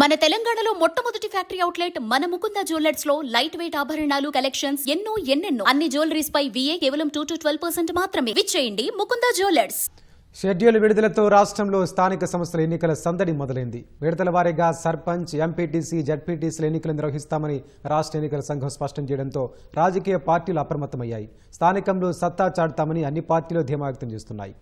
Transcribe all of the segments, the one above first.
మన తెలంగాణలో మొట్టమొదటి ఫ్యాక్టరీ అవుట్లెట్ మన ముకుంద జ్యువెలర్స్లో లైట్ వెయిట్ ఆభరణాలు కలెక్షన్స్ ఎన్నో ఎన్నెన్నో. అన్ని జ్యువెలరీస్ పై విఏ కేవలం టూ టు ట్వెల్వ్ పర్సెంట్ మాత్రమే. విచ్చేయండి ముకుంద జ్యువెలర్స్. షెడ్యూల్ విడుదలతో రాష్ట్రంలో స్థానిక సంస్థల ఎన్నికల సందడి మొదలైంది. విడతల వారీగా సర్పంచ్ ఎంపీటీసీ జడ్పీటీసీల ఎన్నికలు నిర్వహిస్తామని రాష్ట్ర ఎన్నికల సంఘం స్పష్టం చేయడంతో రాజకీయ పార్టీలు అప్రమత్తమయ్యాయి. స్థానికంలో సత్తా చాటుతామని అన్ని పార్టీలు ధీమా వ్యక్తం చేస్తున్నాయి.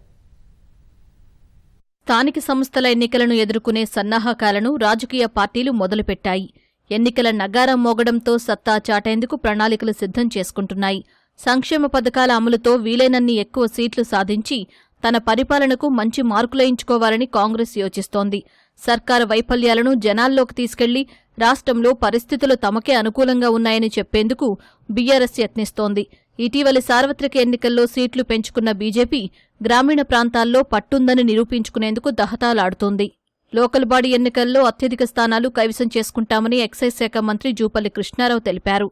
స్థానిక సంస్థల ఎన్నికలను ఎదుర్కొనే సన్నాహకాలను రాజకీయ పార్టీలు మొదలుపెట్టాయి. ఎన్నికల నగారం మోగడంతో సత్తా చాటేందుకు ప్రణాళికలు సిద్ధం చేసుకుంటున్నాయి. సంక్షేమ పథకాల అమలుతో వీలైనన్ని ఎక్కువ సీట్లు సాధించి తన పరిపాలనకు మంచి మార్కులేయించుకోవాలని కాంగ్రెస్ యోచిస్తోంది. సర్కార వైఫల్యాలను జనాల్లోకి తీసుకెళ్ళి రాష్ట్రంలో పరిస్థితులు తమకే అనుకూలంగా ఉన్నాయని చెప్పేందుకు బీఆర్ఎస్ యత్నిస్తోంది. ఇటీవలి సార్వత్రిక ఎన్నికల్లో సీట్లు పెంచుకున్న బీజేపీ గ్రామీణ ప్రాంతాల్లో పట్టుందని నిరూపించుకునేందుకు దహతాలాడుతోంది. లోకల్ బాడీ ఎన్నికల్లో అత్యధిక స్థానాలు కైవసం చేసుకుంటామని ఎక్సైజ్ శాఖ మంత్రి జూపల్లి కృష్ణారావు తెలిపారు.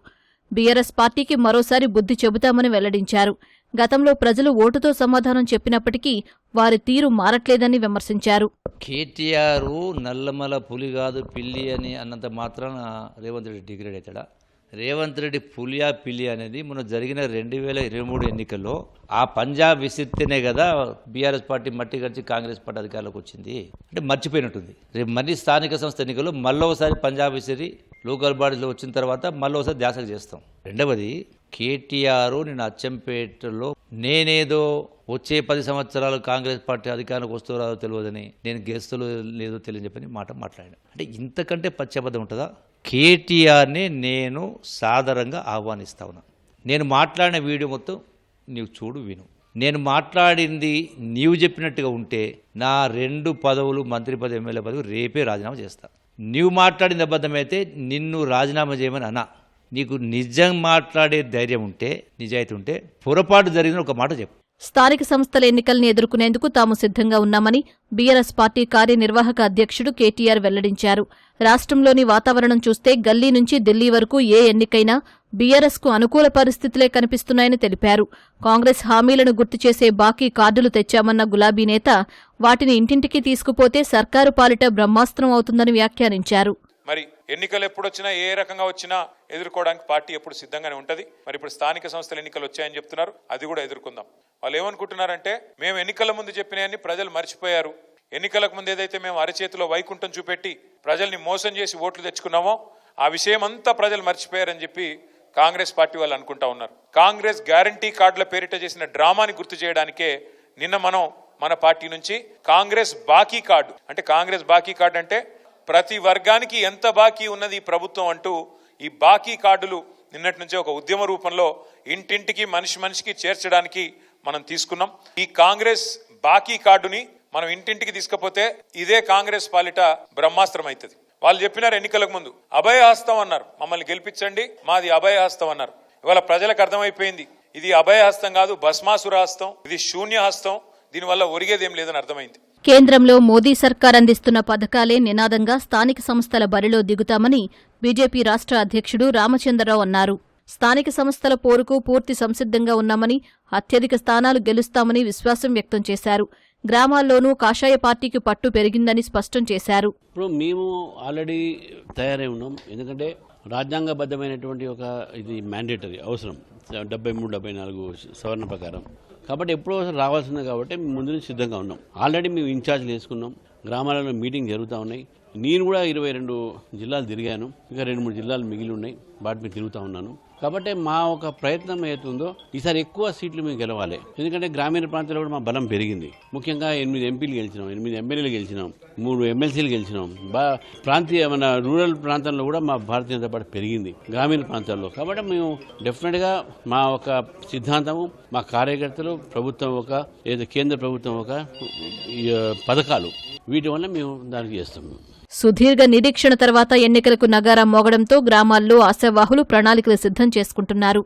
బీఆర్ఎస్ పార్టీకి మరోసారి బుద్ధి చెబుతామని వెల్లడించారు. గతంలో ప్రజలు ఓటుతో సమాధానం చెప్పినప్పటికీ వారి తీరు మారట్లేదని విమర్శించారు. కేటీఆర్ నల్లమల పులి కాదు పిల్లి అని అన్నంత మాత్రాన రేవంత్ రెడ్డి డిగ్రేడ్ అవుతాడా? రేవంత్ రెడ్డి పులియా పిలి అనేది మొన్న జరిగిన రెండు వేల ఇరవై మూడు ఎన్నికల్లో ఆ పంజాబ్ విసిరితేనే కదా బీఆర్ఎస్ పార్టీ మట్టి గడిచి కాంగ్రెస్ పార్టీ అధికారంలోకి వచ్చింది. అంటే మర్చిపోయినట్టుంది. రేపు మళ్ళీ స్థానిక సంస్థ ఎన్నికల్లో మళ్ళీ ఒకసారి పంజాబ్ విసిరి లోకల్ బాడీలో వచ్చిన తర్వాత మళ్ళీ ఒకసారి ధ్యాసకు చేస్తాం. రెండవది కేటీఆర్ నేను అచ్చంపేటలో నేనేదో వచ్చే పది సంవత్సరాలు కాంగ్రెస్ పార్టీ అధికారానికి వస్తూ రాదో తెలియదని నేను గెలుస్తులో లేదో తెలియని చెప్పని మాట మాట్లాడాను. అంటే ఇంతకంటే పచ్చబద్ధం ఉంటుందా? కేటీఆర్ని నేను సాదరంగా ఆహ్వానిస్తా ఉన్నా. నేను మాట్లాడిన వీడియో మొత్తం నీవు చూడు విను. నేను మాట్లాడింది నీవు చెప్పినట్టుగా ఉంటే నా రెండు పదవులు మంత్రి పదవి ఎమ్మెల్యే పదవి రేపే రాజీనామా చేస్తా. నీవు మాట్లాడింది అబద్ధమైతే నిన్ను రాజీనామా చేయమని అన్నా. నీకు నిజం మాట్లాడే ధైర్యం ఉంటే నిజాయితీ ఉంటే పొరపాటు జరిగిన ఒక మాట చెప్పు. స్థానిక సంస్థల ఎన్నికల్ని ఎదుర్కొనేందుకు తాము సిద్ధంగా ఉన్నామని బీఆర్ఎస్ పార్టీ కార్యనిర్వాహక అధ్యక్షుడు కేటీఆర్ వెల్లడించారు. రాష్ట్రంలోని వాతావరణం చూస్తే గల్లీ నుంచి ఢిల్లీ వరకు ఏ ఎన్నికైనా బీఆర్ఎస్కు అనుకూల పరిస్థితులే కనిపిస్తున్నాయని తెలిపారు. కాంగ్రెస్ హామీలను గుర్తు చేసే బాకీ కార్డులు తెచ్చామన్న గులాబీ నేత వాటిని ఇంటింటికి తీసుకుపోతే సర్కారు పాలిట బ్రహ్మాస్త్రం అవుతుందని వ్యాఖ్యానించారు. మరి ఎన్నికలు ఎప్పుడు వచ్చినా ఏ రకంగా వచ్చినా ఎదుర్కోవడానికి పార్టీ ఎప్పుడు సిద్ధంగానే ఉంటుంది. మరి ఇప్పుడు స్థానిక సంస్థల ఎన్నికలు వచ్చాయని చెప్తున్నారు. అది కూడా ఎదుర్కొందాం. వాళ్ళు ఏమనుకుంటున్నారంటే మేము ఎన్నికల ముందు చెప్పినాయని ప్రజలు మర్చిపోయారు. ఎన్నికలకు ముందు ఏదైతే మేము అరచేతిలో వైకుంఠం చూపెట్టి ప్రజల్ని మోసం చేసి ఓట్లు తెచ్చుకున్నామో ఆ విషయం అంతా ప్రజలు మర్చిపోయారని చెప్పి కాంగ్రెస్ పార్టీ వాళ్ళు అనుకుంటా ఉన్నారు. కాంగ్రెస్ గ్యారంటీ కార్డుల పేరిట చేసిన డ్రామాని గుర్తు చేయడానికే నిన్న మనం మన పార్టీ నుంచి కాంగ్రెస్ బాకీ కార్డు అంటే కాంగ్రెస్ బాకీ కార్డు అంటే ప్రతి వర్గానికి ఎంత బాకీ ఉన్నది ఈ ప్రభుత్వం అంటూ ఈ బాకీ కార్డులు నిన్నటి నుంచే ఒక ఉద్యమ రూపంలో ఇంటింటికి మనిషి మనిషికి చేర్చడానికి మనం తీసుకున్నాం. ఈ కాంగ్రెస్ బాకీ కార్డుని మనం ఇంటింటికి తీసుకపోతే ఇదే కాంగ్రెస్ పాలిట బ్రహ్మాస్త్రం అవుతుంది వాళ్ళు చెప్పినారు ఎన్నికలకు ముందు అభయహస్తం అన్నారు. మమ్మల్ని గెలిపించండి మాది అభయహస్తం అన్నారు. ఇవాళ ప్రజలకు అర్థమైపోయింది ఇది అభయహస్తం కాదు భస్మాసుర హస్తం ఇది శూన్య హస్తం దీనివల్ల ఒరిగేదేం లేదని అర్థమైంది. కేంద్రంలో మోదీ సర్కార్ అందిస్తున్న పథకాలే నినాదంగా స్థానిక సంస్థల బరిలో దిగుతామని బీజేపీ రాష్ట్ర అధ్యక్షుడు రామచంద్రరావు అన్నారు. స్థానిక సంస్థల పోరుకు పూర్తి సంసిద్ధంగా ఉన్నామని అత్యధిక స్థానాలు గెలుస్తామని విశ్వాసం వ్యక్తం చేశారు. గ్రామాల్లోనూ కాషాయ పార్టీకి పట్టు పెరిగిందని స్పష్టం చేశారు. ఇప్పుడు మేము ఆల్రెడీ తయారై ఉన్నాం. ఎందుకంటే రాజ్యాంగబద్ధమైనటువంటి ఒక ఇది మ్యాండేటరీ అవసరం. డెబ్బై మూడు డెబ్బై నాలుగు సవరణ ప్రకారం. కాబట్టి ఎప్పుడో ఒకసారి కాబట్టి మేము ముందు నుంచి సిద్ధంగా ఉన్నాం. ఆల్రెడీ మేము ఇన్ఛార్జ్లు వేసుకున్నాం గ్రామాలలో మీటింగ్ జరుగుతూ ఉన్నాయి. నేను కూడా ఇరవై రెండు జిల్లాలు తిరిగాను. ఇంకా రెండు మూడు జిల్లాలు మిగిలి ఉన్నాయి. వాటి మీద తిరుగుతూ ఉన్నాను. కాబట్టి మా ఒక ప్రయత్నం ఏతుందో ఈసారి ఎక్కువ సీట్లు మేము గెలవాలి. ఎందుకంటే గ్రామీణ ప్రాంతాల్లో కూడా మా బలం పెరిగింది. ముఖ్యంగా ఎనిమిది ఎంపీలు గెలిచినాం ఎనిమిది ఎమ్మెల్యేలు గెలిచినాం మూడు ఎమ్మెల్సీలు గెలిచినాం. బా ప్రాంతీయ మన రూరల్ ప్రాంతంలో కూడా మా భారతీయ జనతా పార్టీ పెరిగింది గ్రామీణ ప్రాంతాల్లో. కాబట్టి మేము డెఫినెట్గా మా ఒక సిద్ధాంతము మా కార్యకర్తలు ప్రభుత్వం ఒక ఏదో కేంద్ర ప్రభుత్వం ఒక పథకాలు. వీటి వల్ల మేము దానికి చేస్తాం. సుదీర్ఘ నిరీక్షణ తర్వాత ఎన్నికలకు నగారా మోగడంతో గ్రామాల్లో ఆశావాహులు ప్రణాళికలు సిద్ధం చేసుకుంటున్నారు.